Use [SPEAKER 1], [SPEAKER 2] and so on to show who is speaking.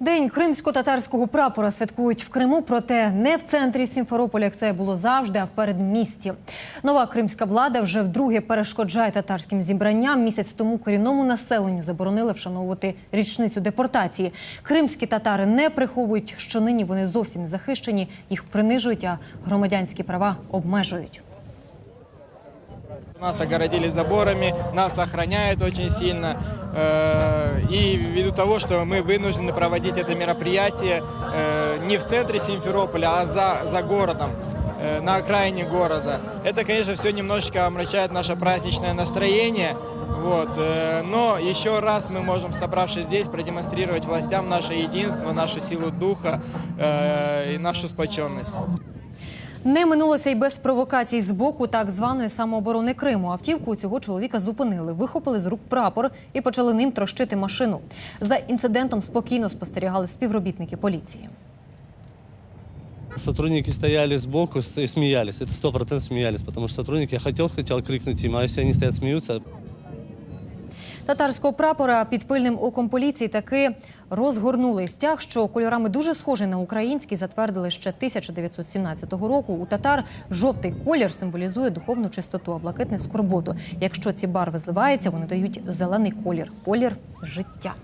[SPEAKER 1] День кримсько-татарського прапора святкують в Криму, проте не в центрі Сімферополя, як це було завжди, а в передмісті. Нова кримська влада вже вдруге перешкоджає татарським зібранням. Місяць тому корінному населенню заборонили вшановувати річницю депортації. Кримські татари не приховують, що нині вони зовсім не захищені, їх принижують, а громадянські права обмежують.
[SPEAKER 2] Нас огородили заборами, нас охраняют очень сильно. И ввиду того, что мы вынуждены проводить это мероприятие э, не в центре Симферополя, а за, за городом, э, на окраине города. Это, конечно, все немножечко омрачает наше праздничное настроение. Вот. э, Но еще раз мы можем, собравшись здесь, продемонстрировать властям наше единство, нашу силу духа э, и нашу сплоченность.
[SPEAKER 1] Не минулося й без провокацій з боку так званої самооборони Криму. Автівку цього чоловіка зупинили, вихопили з рук прапор і почали ним трощити машину. За інцидентом спокійно спостерігали співробітники поліції.
[SPEAKER 3] Сотрудники стояли сбоку и смеялись. Это сто процентов смеялись, потому что сотрудники, я хотел, хотел крикнуть им, а если они стоят, смеются,
[SPEAKER 1] Татарського прапора під пильним оком поліції таки розгорнули стяг, що кольорами дуже схожий на український, затвердили ще 1917 року. У татар жовтий колір символізує духовну чистоту, а блакитне скорботу. Якщо ці барви зливаються, вони дають зелений колір колір життя.